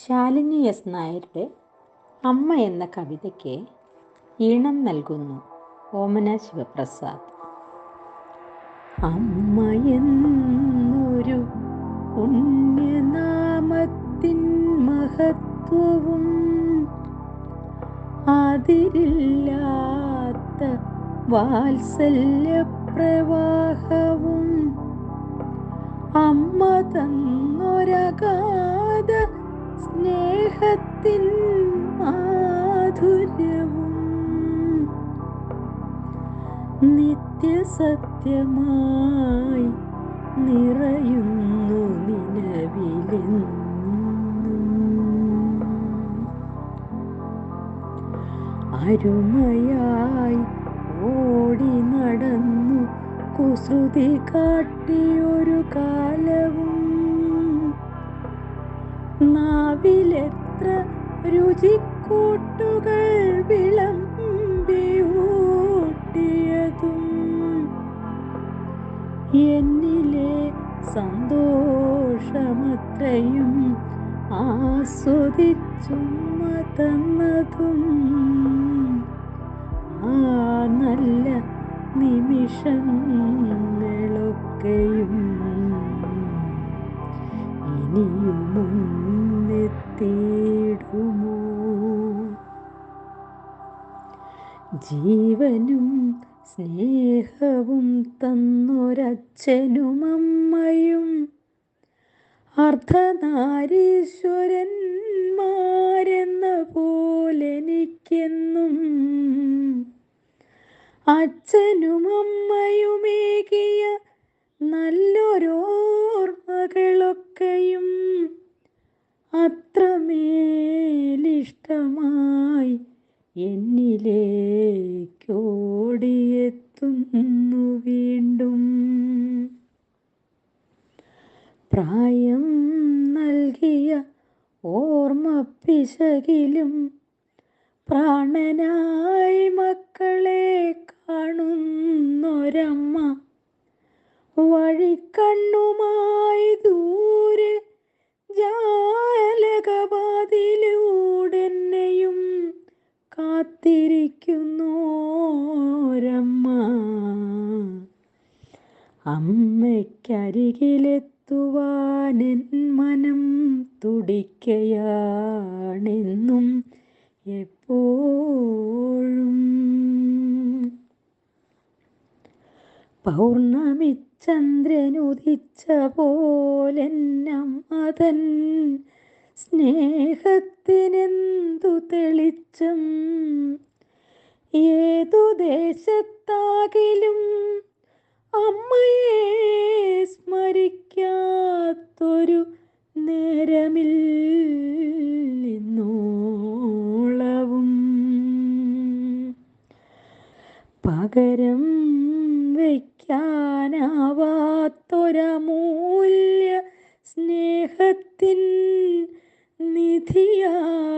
Shalini S നായരുടെ അമ്മ എന്ന കവിതയ്ക്ക് ഈണം നൽകുന്നു ഓമന ശിവപ്രസാദ്. അമ്മ എന്നൊരു പുണ്യനാമത്തിൻ മഹത്വവും അതിരില്ലാത്ത വാത്സല്യപ്രവാഹവും അമ്മ തന്നൊരഗാധ സ്നേഹത്തിൻ മാധുര്യവും നിത്യസത്യമായി നിറയുന്നു നിലവിലെന്നും. അരുമയായി ഓടി നടന്നു കുസൃതി കാട്ടിയൊരു കാലവും നാവിലെത്ര രുചിക്കൂട്ടുകൾ വിളമ്പിയൂട്ടിയതും എന്നിലെ സന്തോഷമത്രയും ആസ്വദിച്ചുമ്മ തന്നതും. ആ നല്ല നിമിഷങ്ങളൊക്കെയും ഇനിയുമൊന്നെത്തിയിടുമോ ജീവനും സ്നേഹവും തന്നൊരച്ഛനും അമ്മയും അർദ്ധനാരീശ്വരന്മാരെന്ന പോലെനിക്കെന്നും അച്ഛനും അമ്മയുമേകിയ നല്ലൊരോർമ്മകളൊക്കെയും അത്രമേലിഷ്ടമായി എന്നിലേക്കോടിയെത്തുന്നു വീണ്ടും. പ്രായം നൽകിയ ഓർമ്മ പിശകിലും പ്രാണനായി മക്കളെ കാണുന്നൊരമ്മ വഴിക്കണ്ണുമായി ദൂരെ ജാലകവാതിലൂടെന്നെയും കാത്തിരിക്കുന്നോരമ്മ അമ്മയ്ക്കരികിലെത്തുവാനെൻ മനം തുടിക്കയാണെന്നും എപ്പോഴും. പൗർണമി ചന്ദ്രനുദിച്ച പോലെന്നമ്മതൻ സ്നേഹത്തിനെന്തു തെളിച്ചം ഏതു ദേശത്താകിലും അമ്മയെ സ്മരിക്കാത്തൊരു നേരമില്ലിന്നോളവും പകരം വയ്ക്കാനാവാത്തൊരമൂല്യ സ്നേഹത്തിൻ നിധിയാണെന്നുമെന്നമ്മ